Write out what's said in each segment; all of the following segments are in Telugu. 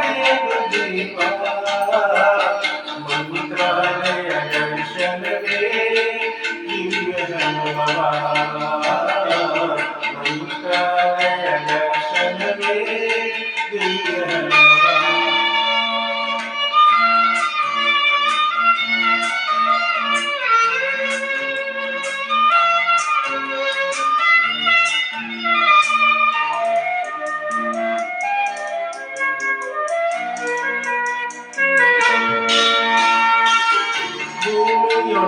Thank you.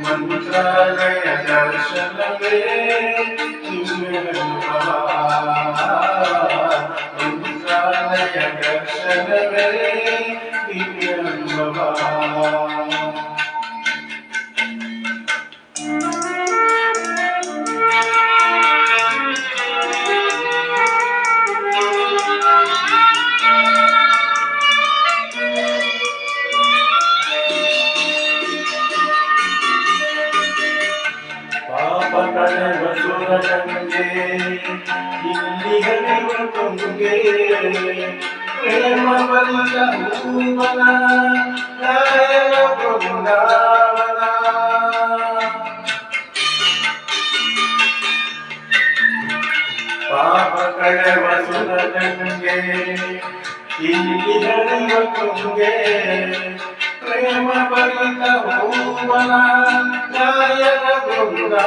మంత్రాలయ దర్శనమే మంత్రాలయ దర్శనమే ప్రేమ వల్ల భూమన ప్రభుడావన పాప కడవ సునంగే ఇంద్రియ కుంగే ప్రేమ వల్ల భూమన గాయన ప్రభుడా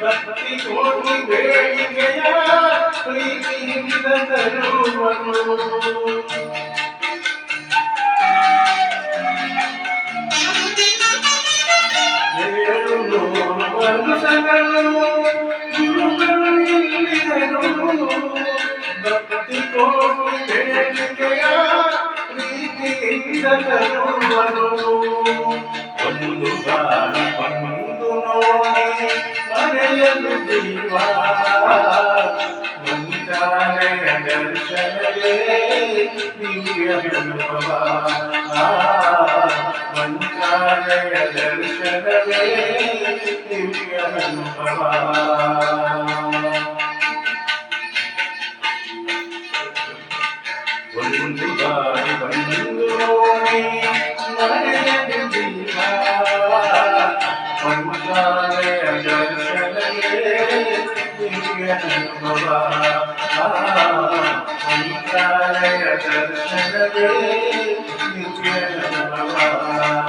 ಭಕ್ತಿ ಕೋಟಿ ಬೇಡಿಕೆಯ ಪ್ರೀತಿಯಿಂದ ತರುವರು ಏಳು ನೂರು ವರ್ಷಗಳು ಗುರುಗಳ ಇಲ್ಲಿಯರು ಭಕ್ತಿ ಕೋಟಿ ಬೇಡಿಕೆಯ ಪ್ರೀತಿಯಿಂದ ತರುವರು ಒಂದು ಬಾರಿ ಬಂದು ನೋಡಿ ಮರೆಯಲು ಜೀವ ಮಂತ್ರಾಲಯ ದರ್ಶನವೇ ದಿವ್ಯ ಅನುಭವ ಮಂತ್ರಾಲಯ ದರ್ಶನವೇ ದಿವ್ಯ ಅನುಭವ ದಿವ್ಯ ಅನುಭವ ಮಂತ್ರಾಲಯ ದರ್ಶನವೇ ದಿವ್ಯ ಅನುಭವ